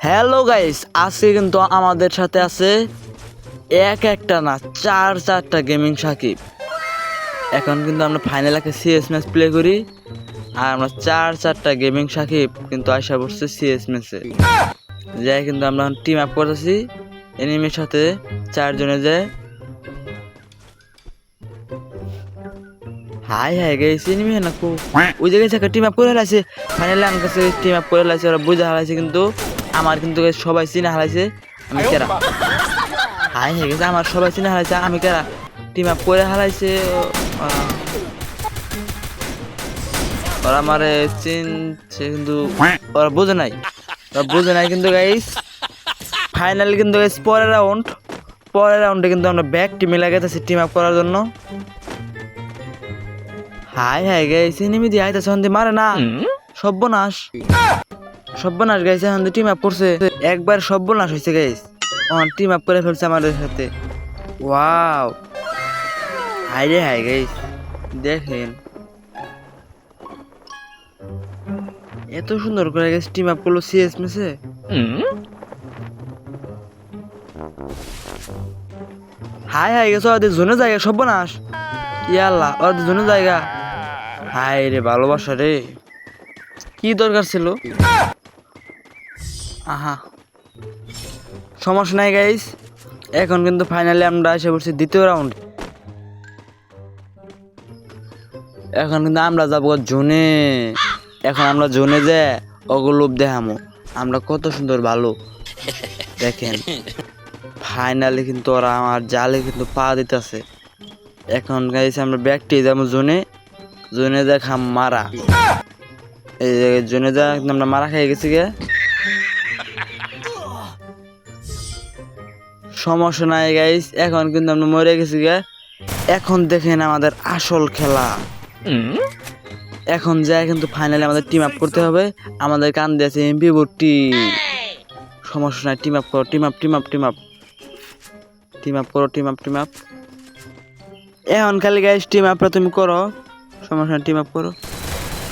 Hello guys আজকে কিন্তু আমাদের সাথে আছে এক একটা না, চার চারটা গেমিং সাকিব। এখন কিন্তু আমরা ফাইনাল একটা সিএস ম্যাচ প্লে করি আর আমরা চার চারটা গেমিং সাকিব কিন্তু আশা করছি সিএস ম্যাচে যাই কিন্তু আমরা এখন টিম আপ করতেছি। এনিমির সাথে চারজনে যায় হাই হাই গাইস এনিমি না কো ওই জায়গায় টিম আপ করে ফাইনালি আমার কাছে টিম আপ করে হারাইছে ওরা বুঝে হারাইছে কিন্তু আমার কিন্তু সবাই চিনে হারাইছে আমি কেরা? হাই হাই গেছে আমার সবাই চিনে হারাইছে আমি কেরা? টিম আপ করে হারাইছে ওরা আমার চিনছে কিন্তু ওরা বোঝে নাই। ওরা বোঝে নাই কিন্তু গাইস ফাইনালি কিন্তু গাইস পরের রাউন্ড পরের রাউন্ডে কিন্তু আমরা ব্যাক টিমে লাগাইতেছি টিম আপ করার জন্য। হাই হাই গাইস এনিমি দিয়ে আইতাছে মারে না। সর্বনাশ। সর্বনাশ গাইছে হন্দি টিম আপ করছে। একবার সর্বনাশ হয়েছে গাইস অন টিম আপ করে ফেলছে আমাদের সাথে। ওয়াও হাই রে হাই গাইস দেখেন। এত সুন্দর করে গেছে টিম আপ করল সিএস মেসে হাই হাই গেছে ওদের জোনে জায়গা সর্বনাশ ইয়াল্লা ওদের জোনে জায়গা। হাই রে ভালোবাসা রে। কি দরকার ছিল? আহা। সমস্যা নাই গাইস এখন কিন্তু ফাইনালি আমরা এসে পড়ছি দ্বিতীয় রাউন্ড এখন কিন্তু আমরা যাব জোনে। এখন আমরা জোনে যে অগলোপ দেখামো। আমরা কত সুন্দর ভালো। দেখেন ফাইনালি কিন্তু ওরা আমার জালে কিন্তু পা দিতেছে। এখন গাইছে আমরা ব্যাগটি যাব জোনে। জোনে দেখাম মারা। এই জোনে যা আমরা মারা খেয়ে গেছি গে। সমস্যা নাই গাইস এখন কিন্তু আমরা মরে গেছি গে। এখন দেখেন আমাদের আসল খেলা। এখন যায় কিন্তু ফাইনালি আমাদের টিম আপ করতে হবে। আমাদের কান দিয়েছে এমপি ভর্তি সমস্যা নাই টিম আপ করো team up team up team up team up করো টিম আপ টিম আপ এখন খালি গাইস টিম আপটা তুমি করো। সমস্যা নাই টিম আপ করো।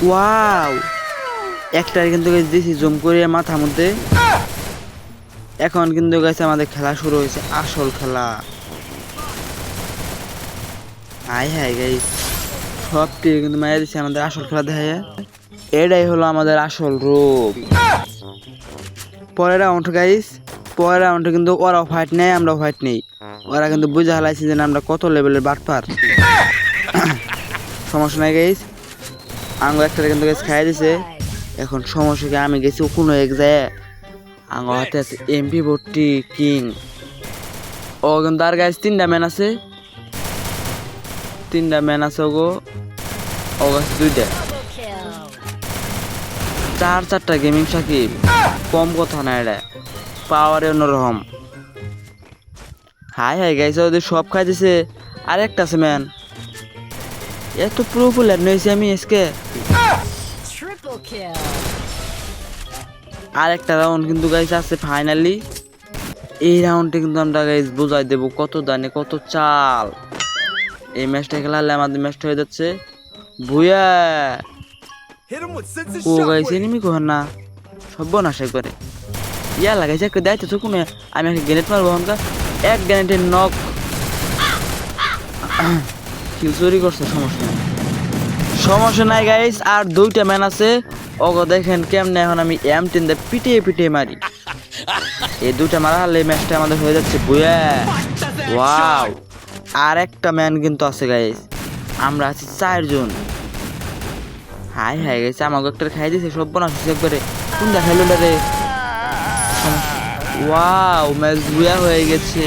ওয়াও একটা কিন্তু গাইস দিছি জুম করে মাথার মধ্যে। এখন কিন্তু গেছে আমাদের খেলা শুরু হয়েছে, আসল খেলা। হাই হাই গাইস সব টিভি কিন্তু মায়ের দিচ্ছে আমাদের আসল খেলা দেখা এটাই হলো আমাদের আসল রূপ। পরের রাউন্ড গাইস পরের রাউন্ডে কিন্তু ওরাও ফাইট নেই আমরাও ফাইট নেই। ওরা কিন্তু বুঝে হালাইছে যে আমরা কত লেভেলের বাটপার। সমস্যা নাই গাইস আঙ্গ একটা কিন্তু গাইস খাই দিছে। এখন সমস্যা কি আমি গেছি কোনো এক যায় আঙ্গ হাতে আছে এমপি ভর্তি কিং। ও আর গাইস তিনটা ম্যান আছে। তিনটা ম্যান আছে ওগো। ও গাছ দুইটা। চার চারটা গেমিং সাকিব। কম কথা না এটা। পাওয়ারে অন্যরকম। হাই হাই গাইছে ওদের সব খাই দিছে আর একটা আছে ম্যান। এত প্রো প্লেয়ার নয়েছি আমি এসকে Triple kill. আর একটা রাউন্ড কিন্তু গাইছে আছে ফাইনালি এই রাউন্ডে কিন্তু আমরা গাইজ বোঝাই দেবো কত দানে কত চাল। এই ম্যাচটা খেলালে আমাদের ম্যাচটা হয়ে যাচ্ছে। ভুয়া ও গাইছে এনিমি কখন না? সর্বনাশ করে। ইয়া লাগাইছে একটা দায়িত্ব তো কোনো আমি একটা গ্রেনেড মারবো হনকা এক গ্রেনেডের নক কিল চুরি করছে সমস্যা নাই। সমস্যা নাই গাইস আর দুইটা ম্যান আছে। ওগো, দেখেন কেমনে এখন আমি এম টেন দিয়ে পিটিয়ে পিটিয়ে মারি। এই দুইটা মারা হলে ম্যাচটা আমাদের হয়ে যাচ্ছে, বুয়া। ওয়াও আর একটা ম্যান কিন্তু আছে গাইস আমরা আছি চারজন। হাই হাই গেছে আমাকে একটা খাই দিছে, সব বোনা হচ্ছে একবারে। কোন দেখাইলো রে? ওয়াও ম্যাচ বুয়া হয়ে গেছে।